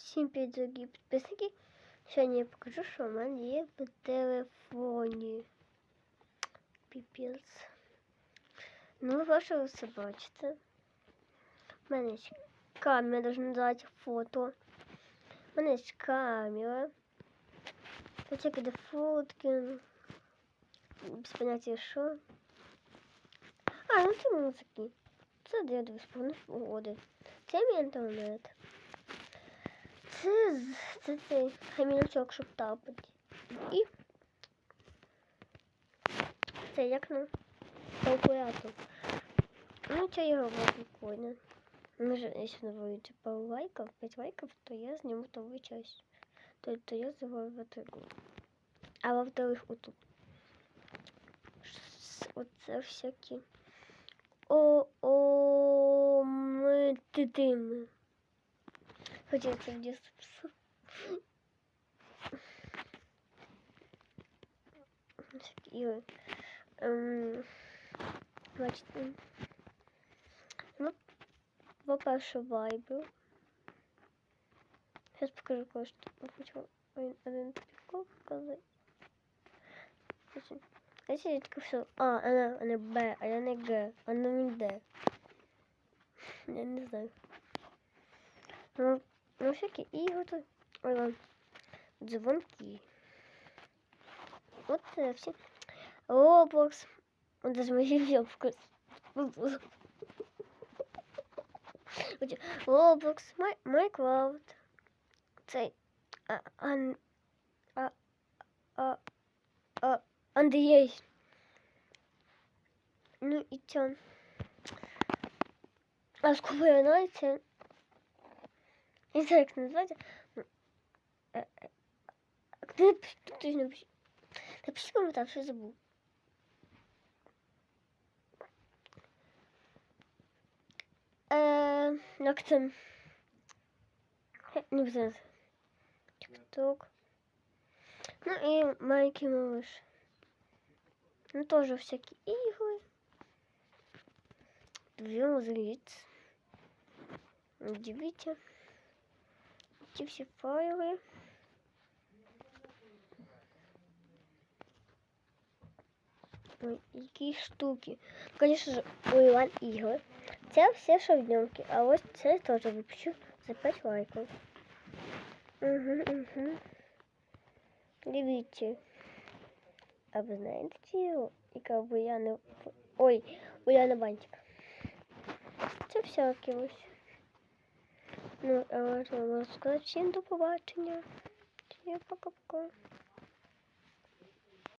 Всім привіт, дорогі підписники. Сьогодні я покажу, що в мене є в телефоні. Піпець. Ну, ви що ви все бачите. У мене є камера, даже називається фото. У мене є камера. Тут всякі де фотки. Без поняття що. А, ну це музики. Це де я дивлюсь повних погоди. Це мій інтернет. Це, з- це цей каміночок, щоб тапати. І це як на калькулятор. Ну, це я роблю прикольно. Може, якщо не вийде пару лайків, 5 лайків, то я зніму нову часть. То, то я забываю в эту А во-вторых, отут. С- Оце всякі. О, о, ми титими. Хотя это в детстве писал. Всякие, эм, значит, ну, по-перше, вайбер. Сейчас покажу кое-что. Хочу один- прикол показать. Знаете, я такая все, а, она, она Б, а я не Г, она не Д. Я не знаю. Ну, ну всякі ігри, ой, дзвонки. От це всі. Roblox. От даже мої вкус. Roblox, Май- Minecraft. Цей. А, ан, а, а, а, Андрій. Ну і ця. А сколько знаєте? Не знаю, як назвати. Ну, е, е, Ти напиши, хтось напиши. Напиши коментар, що я забув. Е, як це? Е, Не знаю. Тік-ток. Ну і маленький малыш. Ну тоже всякие игры. Две зрить. Дивіться. Ці всі файли. Ой, які штуки. Конечно же, Уйлан ігри. Це все шовньовки, а ось це теж випущу за 5 лайків. Угу, угу. Дивіться. А ви знаєте цього? Яка Буяна... Ой, Буяна Бантик. Це всякі ось. Ну, а можна сказати всім до побачення. Всім пока-пока.